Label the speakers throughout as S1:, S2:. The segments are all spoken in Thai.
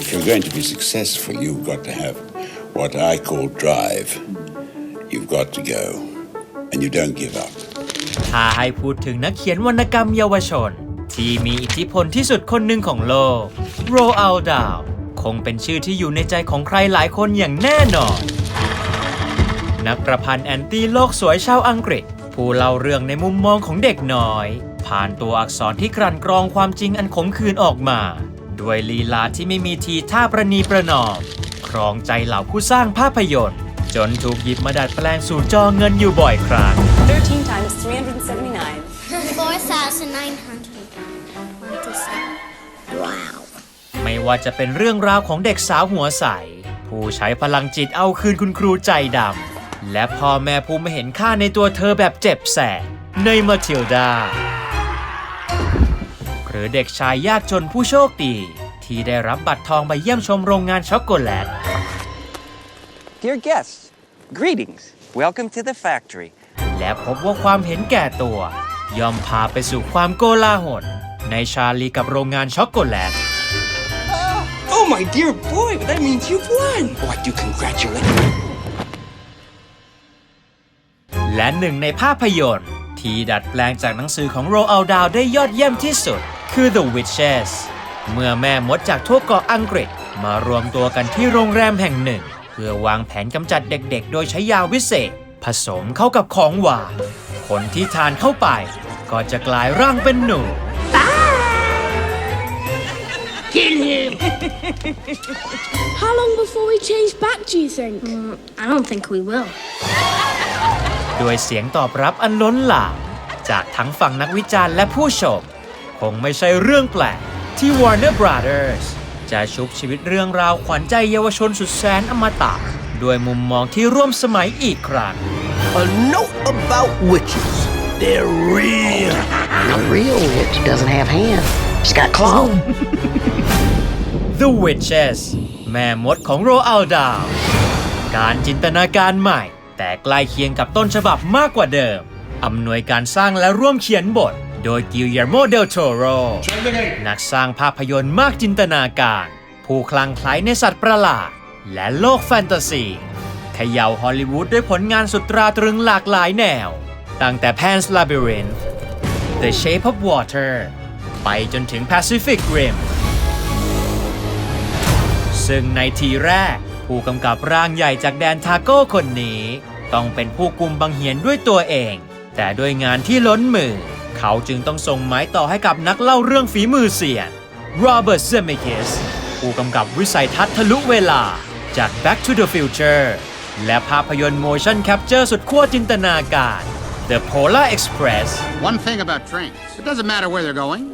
S1: If you're going to be successful, you've got to have what I call drive. You've got to go, and you don't give up.
S2: ถ้าให้พูดถึงนักเขียนวรรณกรรมเยาวชน ที่มีอิทธิพลที่สุดคนหนึ่งของโลก โรอัลดาว คงเป็นชื่อที่อยู่ในใจของใครหลายคนอย่างแน่นอน นักประพันธ์แอนตี้โลกสวยชาวอังกฤษ ผู้เล่าเรื่องในมุมมองของเด็กน้อย ผ่านตัวอักษรที่กลั่นกรองความจริงอันขมขื่นออกมา ด้วยลีลาที่ไม่มีทีท่าประนีประนอมครองใจเหล่าผู้สร้างภาพยนตร์ จนถูกหยิบมาดัดแปลงสู่จอเงินอยู่บ่อยครั้ง
S3: 13 times 379.
S4: 4,927. Wow.
S2: ไม่ว่าจะเป็นเรื่องราวของเด็กสาวหัวใส ผู้ใช้พลังจิตเอาคืนคุณครูใจดำ และพ่อแม่ผู้ไม่เห็นค่าในตัวเธอแบบเจ็บแสบในมาทิลดา หรือเด็กชายยากจนผู้โชคดี ที่ได้รับบัตรทองไปเยี่ยมชมโรงงานช็อกโกแลต
S5: Dear guests, greetings. Welcome to the factory.
S2: และพบว่าความเห็นแก่ตัว ย่อมพาไปสู่ความโกลาหลในชาลีกับโรงงานช็อกโกแลต
S5: Oh, my dear boy, that means you've won. Oh, I do congratulate you.
S2: และหนึ่งในภาพยนตร์ ที่ดัดแปลงจากหนังสือของโรอัลดาวได้ยอดเยี่ยมที่สุด คือ The Witches เมื่อแม่มดจากทั่วเกาะอังกฤษมารวมตัวกันที่โรงแรมแห่งหนึ่ง เพื่อวางแผนกำจัดเด็กๆ โดยใช้ยาวิเศษ ผสมเข้ากับของหวาน คนที่ทานเข้าไป ก็จะกลายร่างเป็นหนู
S6: How long before we change back, do you think?
S4: I don't think we will.
S2: ด้วยเสียงตอบรับอันล้นหลามจากทั้งฝั่งนักวิจารณ์และผู้ชม คงไม่ใช่เรื่องแปลกที่ Warner Brothers จะชุบชีวิตเรื่องราวขวัญใจเยาวชนสุดแสนอมตะ ด้วยมุมมองที่ร่วมสมัยอีกครั้ง
S7: A note about witches. They're real.
S4: A real witch doesn't have hands. She's got claws.
S2: The Witches แม่มดของโรอัลดาว การจินตนาการใหม่ แต่ใกล้เคียงกับต้นฉบับมากกว่าเดิมอำนวยการสร้างและร่วมเขียนบท โดยกิลเย r โมเดลโ o โรนักสร้างภาพยนตร์มากจินตนาการ ผู้คลั่งไคล้ในสัตว์ประหลาด และโลกแฟนตาซีเขย่าฮอลลีวูดด้วยผลงานสุดตราตรึงหลากหลายแนว ตั้งแต่ Pan's Labyrinth The Shape of Water ไปจนถึง Pacific Rim ซึ่งในทีแรก ผู้กำกับร่างใหญ่จากแดนทาโก้คนนี้ ต้องเป็นผู้กุมบังเหียนด้วยตัวเอง แต่ด้วยงานที่ล้นมือ เขาจึงต้องส่งไม้ต่อให้กับนักเล่าเรื่องฝีมือเสียนโรเบิร์ตเซมิคิสผู้กำกับวิสัยทัศน์ทะลุเวลาจาก Back to the Future และภาพยนตร์ motion capture สุดขั้วจินตนาการ The Polar Express
S8: One thing about trains it doesn't matter where they're going.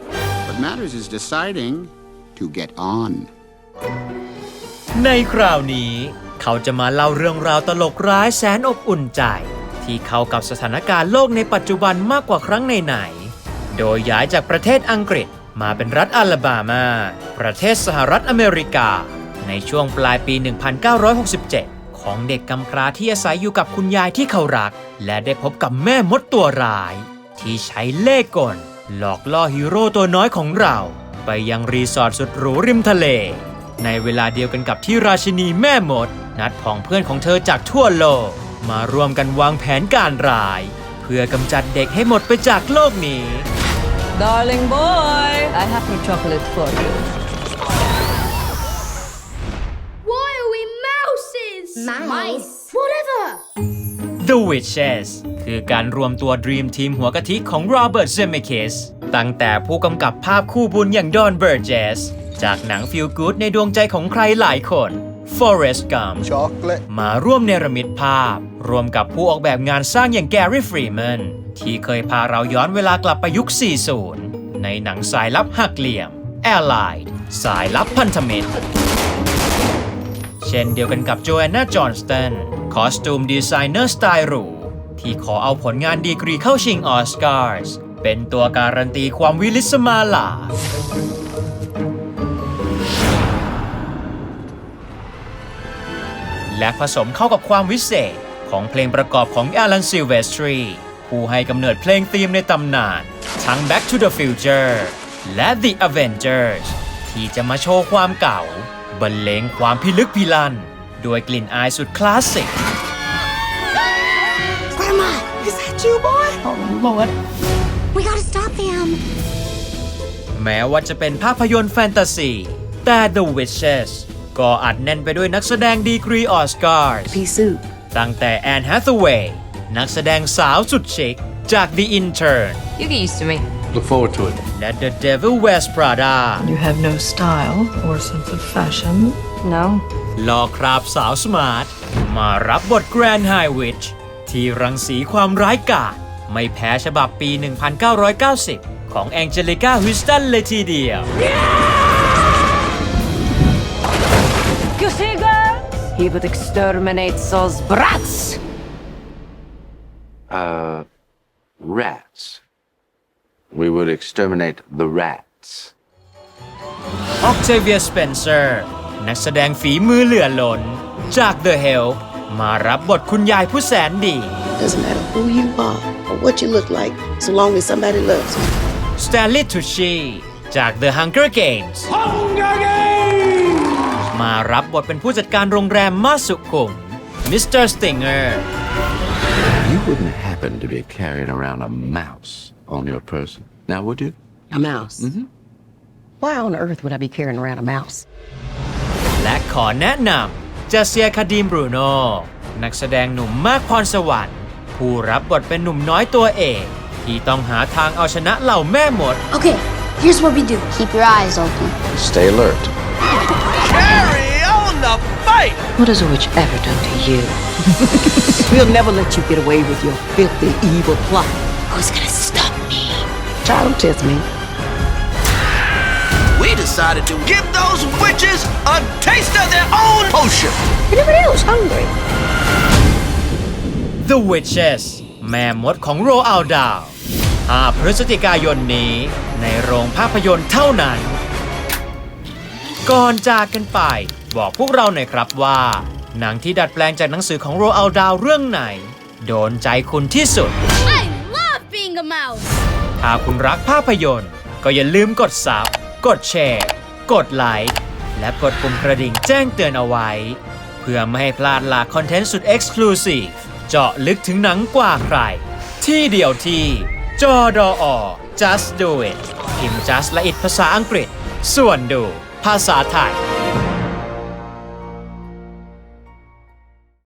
S8: What matters is deciding to get on.
S2: ในคราวนี้ เขาจะมาเล่าเรื่องราวตลกร้ายแสนอบอุ่นใจ ที่เข้ากับสถานการณ์โลกในปัจจุบันมากกว่าครั้งไหนๆ โดยย้ายจากประเทศอังกฤษมาเป็นรัฐอลาบามา ประเทศสหรัฐอเมริกา ในช่วงปลายปี 1967 ของเด็กกำพร้าที่อาศัยอยู่กับคุณยายที่เขารัก และได้พบกับแม่มดตัวร้าย ที่ใช้เล่ห์กล หลอกล่อฮีโร่ตัวน้อยของเรา ไปยังรีสอร์ทสุดหรูริมทะเล ในเวลาเดียวกันกับที่ราชินีแม่มด นัดผองเพื่อนของเธอจากทั่วโลก มาร่วมกันวางแผนการร้าย เพื่อกำจัดเด็กให้หมดไปจากโลกนี้
S3: Darling boy, I have some chocolate for you.
S6: Why are we mouses?
S4: Mice.
S6: Whatever.
S2: The Witches คือการรวมตัว Dream Team หัวกะทิของ Robert Zemeckis ตั้งแต่ผู้กำกับภาพคู่บุญอย่างดอนเบ r ร์เจสจากหนัง Feel Good ในดวงใจของใครหลายคน Forrest Gump
S7: Chocolate.
S2: มาร่วมเนรมิตภาพ รวมกับผู้ออกแบบงานสร้างอย่างแกรี่ฟรีแมน ที่เคยพาเราย้อนเวลากลับไปยุค 40 ในหนังสายลับหักเหลี่ยม Allied สายลับพันธมิตร เช่นเดียวกันกับโจแอนนาจอห์นสตันคอสตูมดีไซเนอร์สไตล์หรู ที่ขอเอาผลงานดีกรีเข้าชิงออสการ์เป็นตัวการันตีความวิลิสมาลาและผสมเข้ากับความวิเศษของเพลงประกอบของ Alan Silvestri ผู้ให้กำเนิดเพลงธีมในตำนาน ทั้ง Back to the Future และ The Avengers ที่จะมาโชว์ความเก่า บรรเลงความพิลึกพิลั่นด้วยกลิ่นอายสุดคลาสสิก
S6: Where am I? Is that you, boy? Oh, Lord. We gotta stop him.
S2: แม้ว่าจะเป็นภาพยนตร์แฟนตาซี แต่ The Witches ก็อัดแน่นไปด้วยนักแสดงดีกรีออสการ์
S4: Pea soup.
S2: ตั้งแต่แอนแฮ t เวย์ นักแสดงสาวสุดชิคจาก The Intern
S3: You get used to me.
S9: Look forward to it.
S2: และ The Devil Wears Prada
S10: You have no style or sense of fashion.
S3: No.
S2: ลอคราบสาวสมาร์ท มารับบท Grand High Witch ที่รังสีความร้ายกาจไม่แพ้ฉบับปี 1990 ของแองเจลิก้าฮิสตันเลยทีเดียว
S3: You see, girl? He would exterminate those brats.
S9: Uh, rats. We would exterminate the rats.
S2: Octavia Spencer นักแสดงฝีมือเหลือล้น จาก The Help มารับบทคุณยายผู้แสนดี
S4: Doesn't matter who you are or what you look like, so long as somebody loves you.
S2: Stanley Tucci จาก The Hunger Games มารับบทเป็นผู้จัดการโรงแรมมาสุขุม Mr. Stinger
S9: You wouldn't happen to be carrying around a mouse on your person, now would you?
S4: A mouse. Why on earth would I be carrying around a mouse?
S2: และขอแนะนำจาเซียคาดีมบรูโนนักแสดงหนุ่มมากพรสวรรค์ ผู้รับบทเป็นหนุ่มน้อยตัวเอกที่ต้องหาทางเอาชนะเหล่าแม่มด
S6: Okay, here's what we do. Keep your eyes open.
S9: Stay alert.
S7: Carry on the fight!
S4: What has a witch ever done to you? we'll never let you get away with your filthy, evil plot.
S6: Who's gonna stop me?
S4: Try to test me.
S7: We decided to give those witches a taste of their own potion.
S6: Everybody else hungry.
S2: The Witches แม่มดของโรอัลดาว5พฤศจิกายนนี้ในโรงภาพยนตร์เท่านั้น ก่อนจากกันไป บอกพวกเราหน่อยครับว่า หนังที่ดัดแปลงจากหนังสือของโรอัลดาวเรื่องไหน โดนใจคุณที่สุด
S6: I love being a mouse.
S2: ถ้าคุณรักภาพยนตร์ ก็อย่าลืมกดซับกดแชร์ กดไลค์ และกดปุ่มกระดิ่งแจ้งเตือนเอาไว้ เพื่อไม่ให้พลาดหลากคอนเทนต์สุด Exclusive เจาะลึกถึงหนังกว่าใคร ที่เดียวที่จอดอ just do it พิมพ์ just และอิดภาษาอังกฤษ ส่วนดู ภาษาไทย